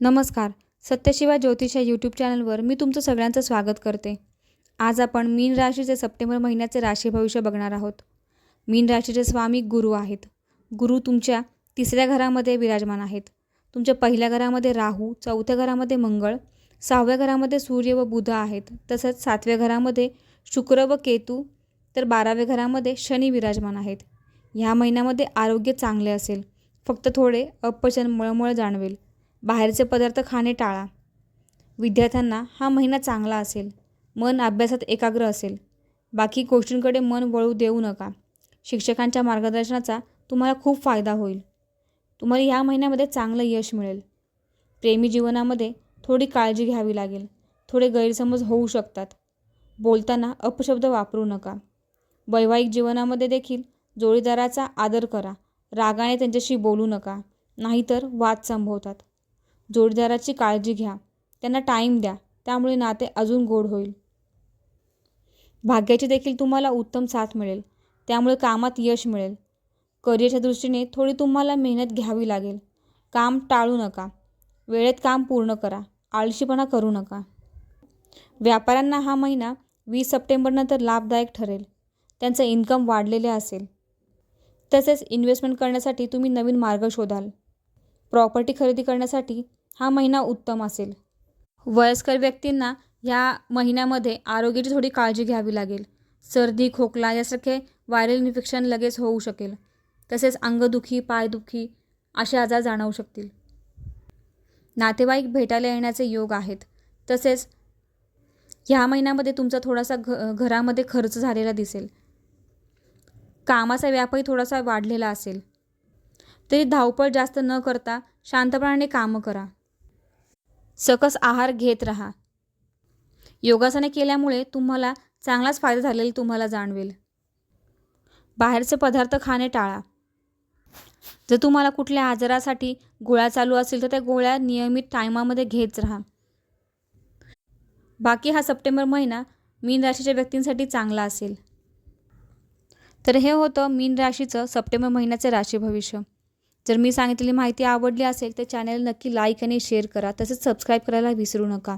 नमस्कार. सत्यशिवा ज्योतिष या यूट्यूब चॅनलवर मी तुमचं सगळ्यांचं स्वागत करते. आज आपण मीन राशीचे सप्टेंबर महिन्याचे राशी भविष्य बघणार आहोत. मीन राशीचे स्वामी गुरु आहेत. गुरु तुमच्या तिसऱ्या घरामध्ये विराजमान आहेत. तुमच्या पहिल्या घरामध्ये राहू चौथ्या घरामध्ये मंगळ सहाव्या घरामध्ये सूर्य व बुध आहेत. तसंच सातव्या घरामध्ये शुक्र व केतू तर बाराव्या घरामध्ये शनी विराजमान आहेत. ह्या महिन्यामध्ये आरोग्य चांगले असेल. फक्त थोडे अपचन मळमळ जाणवेल. बाहेरचे पदार्थ खाणे टाळा. विद्यार्थ्यांना हा महिना चांगला असेल. मन अभ्यासात एकाग्र असेल. बाकी गोष्टींकडे मन वळू देऊ नका. शिक्षकांच्या मार्गदर्शनाचा तुम्हाला खूप फायदा होईल. तुम्हाला या महिन्यामध्ये चांगलं यश मिळेल. प्रेमी जीवनामध्ये थोडी काळजी घ्यावी लागेल. थोडे गैरसमज होऊ शकतात. बोलताना अपशब्द वापरू नका. वैवाहिक जीवनामध्ये देखील जोडीदाराचा आदर करा. रागाने त्यांच्याशी बोलू नका. नाहीतर वाद संभवतात जोडीदाराची काळजी घ्या. त्यांना टाईम द्या. त्यामुळे नाते अजून गोड होईल. भाग्याची देखील तुम्हाला उत्तम साथ मिळेल. त्यामुळे कामात यश मिळेल. करिअरच्या दृष्टीने थोडी तुम्हाला मेहनत घ्यावी लागेल. काम टाळू नका. वेळेत काम पूर्ण करा. आळशीपणा करू नका. व्यापाऱ्यांना हा महिना वीस सप्टेंबरनंतर लाभदायक ठरेल. त्यांचं इन्कम वाढलेले असेल. तसेच इन्व्हेस्टमेंट करण्यासाठी तुम्ही नवीन मार्ग शोधाल. प्रॉपर्टी खरेदी करण्यासाठी हा महिना उत्तम असेल. वयस्कर व्यक्तींना ह्या महिन्यामध्ये आरोग्याची थोडी काळजी घ्यावी लागेल. सर्दी खोकला यासारखे व्हायरल इन्फेक्शन लगेच होऊ शकेल. तसेच अंगदुखी पायदुखी असे आजार जाणवू शकतील. नातेवाईक भेटायला येण्याचे योग आहेत. तसेच ह्या महिन्यामध्ये तुमचा थोडासा घ घरामध्ये खर्च झालेला दिसेल. कामाचा व्यापही थोडासा वाढलेला असेल. तरी धावपळ जास्त न करता शांतपणाने कामं करा. सकस आहार घेत राहा. योगासने केल्यामुळे तुम्हाला चांगलाच फायदा झालेला तुम्हाला जाणवेल. बाहेरचे पदार्थ खाणे टाळा. जर तुम्हाला कुठल्या आजारासाठी गोळ्या चालू असेल तर त्या गोळ्या नियमित टायमामध्ये घेत राहा. बाकी हा सप्टेंबर महिना मीन राशीच्या व्यक्तींसाठी चांगला असेल. तर हे होतं मीन राशीचं सप्टेंबर महिन्याचं राशी भविष्य जर मी सांगितलेली माहिती आवडली असेल तर चॅनल नक्की लाईक आणि शेअर करा. तसेच सबस्क्राईब करायला विसरू नका.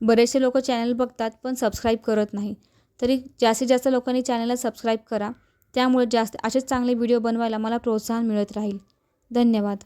बरेचसे लोक चॅनल बघतात पण सबस्क्राईब करत नाही. तरी जास्तीत जास्त लोकांनी चॅनलला सबस्क्राईब करा. त्यामुळे जास्त असेच चांगले व्हिडिओ बनवायला मला प्रोत्साहन मिळत राहील. धन्यवाद.